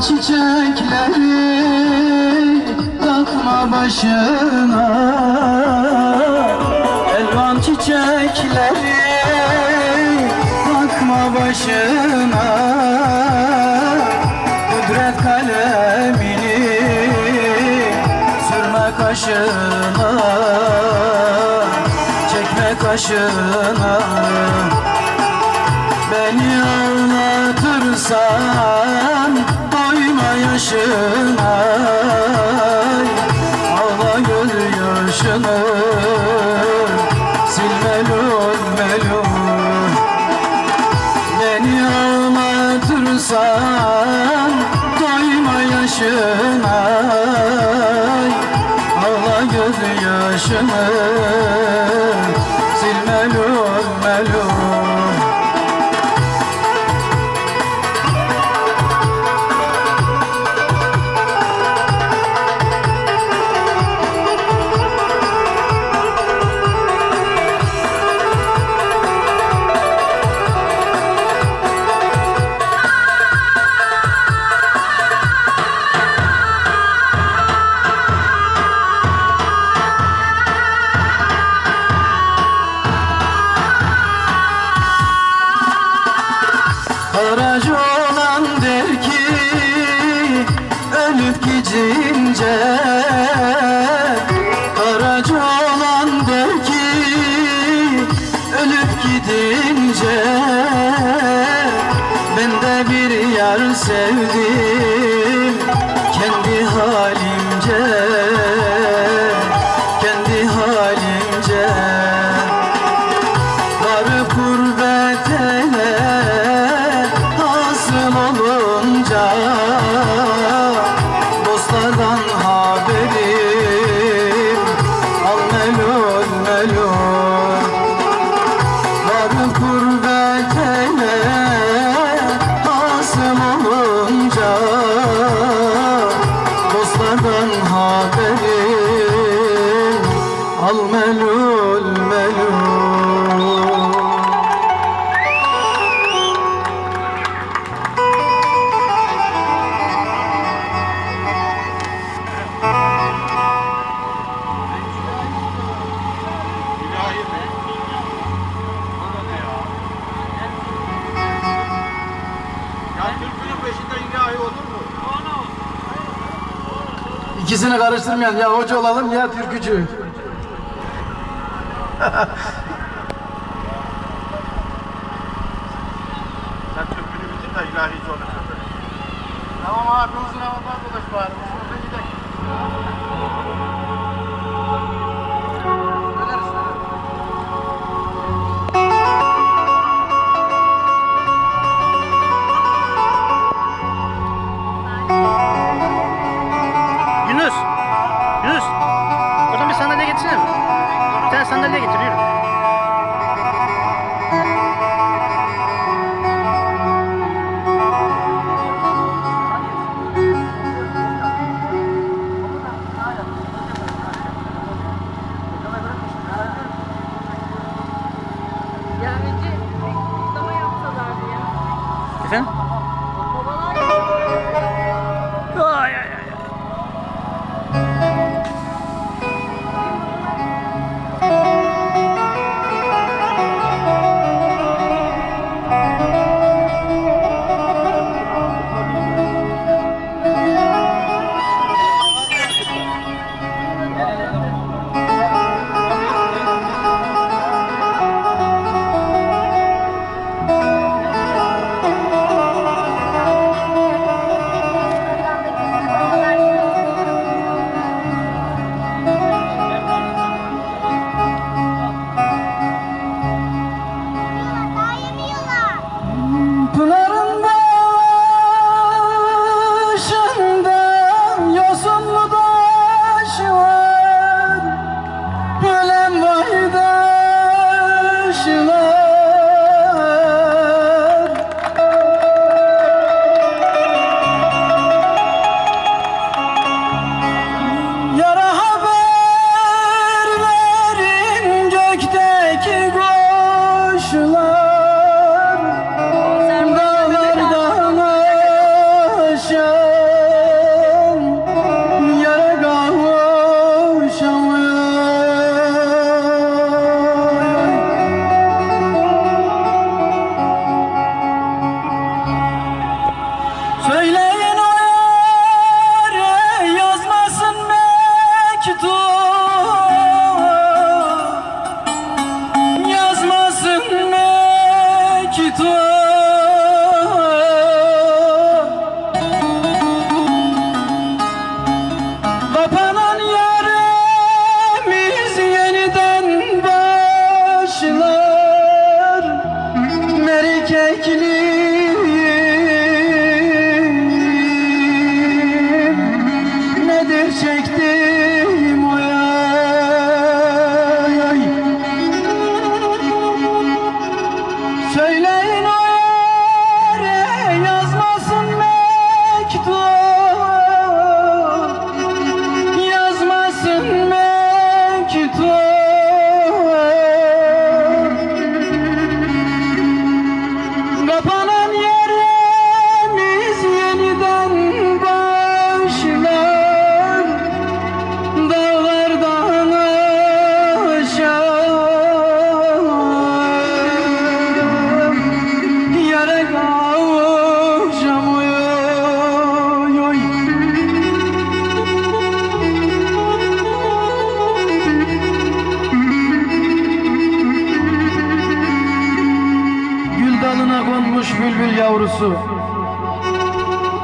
çiçekleri takma başına. Elvan çiçekleri takma başına. Kudret kalemini sürme kaşına. Çekme kaşına. Beni ağlatırsan yaşına Ağla göz yaşını. Sil melul melul. Beni ağlatırsan doyma yaşına. Ağla göz yaşını Karaca olan der ki ölüp gidince Karaca olan der ki ölüp gidince Ben de bir yar sevdim Dostlardan haberim. Al melul melul Darı kurbetene hasıl olunca. Dostlardan haberim. Al melul melul İkisini karıştırmayan ya hoca olalım ya türkücü. Sen türkünü bitir de ilahi söyle. Tamam abi uzun havadan dolaş bari.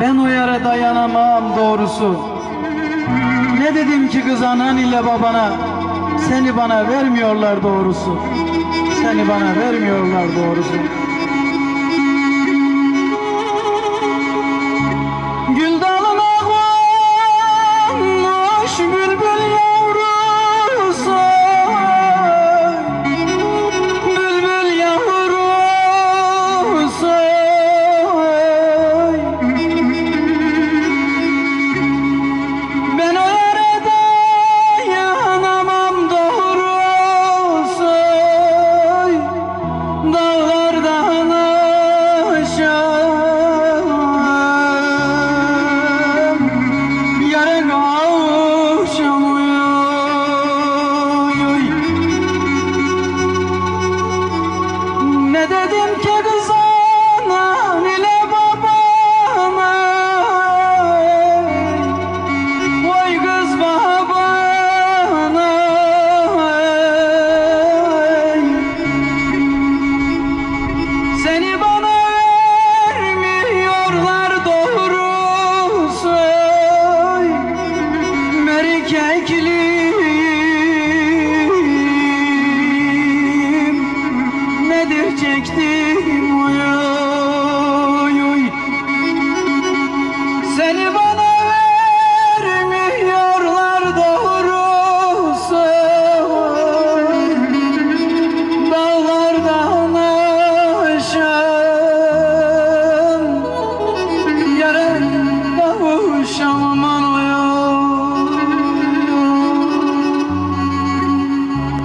Ben o yere dayanamam doğrusu. Ne dedim ki kız anan ile babana? Seni bana vermiyorlar doğrusu. Seni bana vermiyorlar doğrusu dedim ki